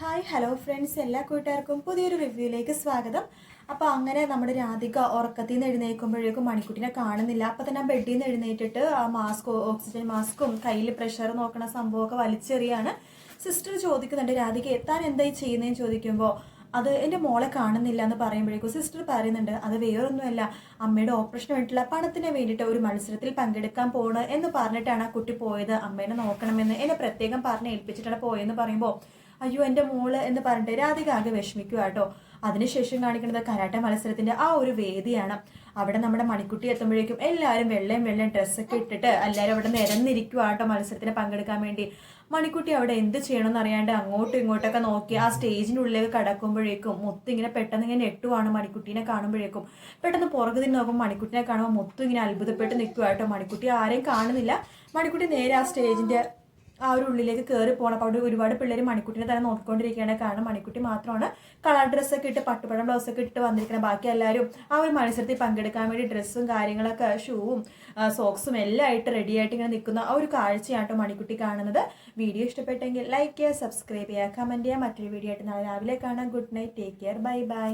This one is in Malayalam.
ഹായ് ഹലോ ഫ്രണ്ട്സ് എല്ലാ കൂട്ടുകാർക്കും പുതിയൊരു റിവ്യൂയിലേക്ക് സ്വാഗതം. അപ്പോൾ അങ്ങനെ നമ്മുടെ രാധിക ഉറക്കത്തിൽ നിന്ന് എഴുന്നേൽക്കുമ്പോഴേക്കും മണിക്കുട്ടിനെ കാണുന്നില്ല. അപ്പോൾ തന്നെ ബെഡിൽ നിന്ന് എഴുന്നേറ്റിട്ട് ആ മാസ്ക് ഓക്സിജൻ മാസ്കും കയ്യിൽ പ്രഷർ നോക്കണ സംഭവമൊക്കെ വലിച്ചെറിയാണ്. സിസ്റ്റർ ചോദിക്കുന്നുണ്ട് രാധിക താൻ എന്തായി ചെയ്യുന്നതെന്ന് ചോദിക്കുമ്പോൾ അത് എന്റെ മോളെ കാണുന്നില്ല എന്ന് പറയുമ്പോഴേക്കും സിസ്റ്റർ പറയുന്നുണ്ട് അത് വേറൊന്നുമല്ല. അമ്മയുടെ ഓപ്പറേഷന് വേണ്ടിയിട്ടുള്ള പണത്തിന് വേണ്ടിയിട്ട് ഒരു മത്സരത്തിൽ പങ്കെടുക്കാൻ പോണ് എന്ന് പറഞ്ഞിട്ടാണ് ആ കുട്ടി പോയത്. അമ്മേനെ നോക്കണമെന്ന് എന്നെ പ്രത്യേകം പറഞ്ഞ് ഏൽപ്പിച്ചിട്ടാണ് പോയെന്ന് പറയുമ്പോൾ അയ്യോ എന്റെ മോൾ എന്ന് പറഞ്ഞിട്ട് രാധിക ആകെ വിഷമിക്കുക കേട്ടോ അതിനുശേഷം കാണിക്കുന്നത് കരാട്ട മത്സരത്തിന്റെ ആ ഒരു വേദിയാണ്. അവിടെ നമ്മുടെ മണിക്കുട്ടി എത്തുമ്പോഴേക്കും എല്ലാവരും വെള്ളയും വെള്ളയും ഡ്രസ്സൊക്കെ ഇട്ടിട്ട് എല്ലാവരും അവിടെ നിരന്നിരിക്കുക കേട്ടോ മത്സരത്തിന് പങ്കെടുക്കാൻ വേണ്ടി. മണിക്കുട്ടി അവിടെ എന്ത് ചെയ്യണമെന്ന് അറിയാണ്ട് അങ്ങോട്ടും ഇങ്ങോട്ടൊക്കെ നോക്കി ആ സ്റ്റേജിനുള്ളിലേക്ക് കടക്കുമ്പോഴേക്കും മുത്ത് ഇങ്ങനെ പെട്ടെന്ന് ഇങ്ങനെ എട്ടുവാണ് മണിക്കുട്ടീനെ കാണുമ്പോഴേക്കും. പെട്ടെന്ന് പുറകു തിരിഞ്ഞ് നോക്കുമ്പോൾ മണിക്കുട്ടിനെ കാണുമ്പോൾ മുത്ത് ഇങ്ങനെ അത്ഭുതപ്പെട്ട് നിൽക്കുക കേട്ടോ മണിക്കുട്ടി ആരെയും കാണുന്നില്ല. മണിക്കുട്ടി നേരെ ആ സ്റ്റേജിന്റെ ആ ഒരു ഉള്ളിലേക്ക് കയറി പോകണം അപ്പോൾ അവിടെ ഒരുപാട് പിള്ളേർ മണിക്കുട്ടിനെ തന്നെ നോക്കിക്കൊണ്ടിരിക്കുകയാണ് കാരണം മണിക്കുട്ടി മാത്രമാണ് കളർ ഡ്രസ്സൊക്കെ ഇട്ട് പട്ടുപഴം ബ്ലൗസൊക്കെ ഇട്ട് വന്നിരിക്കുന്നത് ബാക്കി എല്ലാവരും ആ ഒരു മത്സരത്തിൽ പങ്കെടുക്കാൻ വേണ്ടി ഡ്രസ്സും കാര്യങ്ങളൊക്കെ ഷൂവും സോക്സും എല്ലാം ആയിട്ട് റെഡി ആയിട്ട് ഇങ്ങനെ നിൽക്കുന്ന ആ ഒരു കാഴ്ചയാണ് കേട്ടോ മണിക്കുട്ടി കാണുന്നത്. വീഡിയോ ഇഷ്ടപ്പെട്ടെങ്കിൽ ലൈക്ക് ചെയ്യുക സബ്സ്ക്രൈബ് ചെയ്യുക കമന്റ് ചെയ്യുക. മറ്റൊരു വീഡിയോ ആയിട്ട് നാളെ രാവിലെ കാണാം. Good night take care bye bye